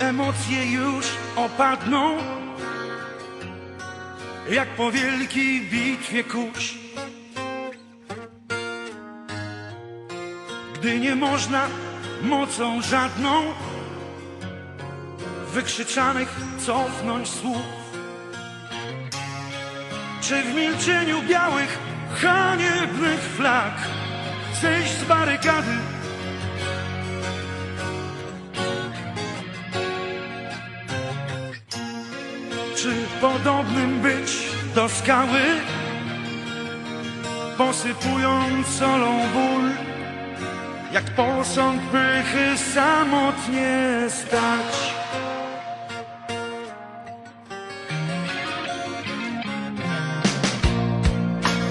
emocje już opadną, jak po wielkiej bitwie kurz. Gdy nie można mocą żadną wykrzyczanych cofnąć słów. Czy w milczeniu białych, haniebnych flag zejść z barykady? Czy podobnym być do skały, posypując solą ból, jak posąg pychy samotnie stać?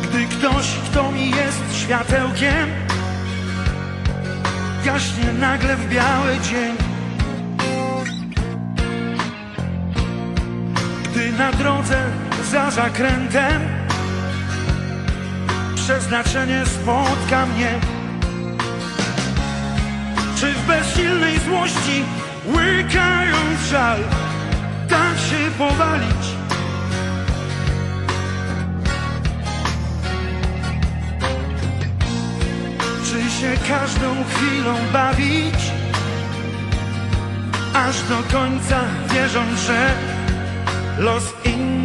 Gdy ktoś, kto mi jest światełkiem, gaśnie nagle w biały dzień. Gdy na drodze za zakrętem przeznaczenie spotka mnie. Czy w bezsilnej złości, łykając żal, tak się powalić? Czy się każdą chwilą bawić, aż do końca wierząc, że los ingleses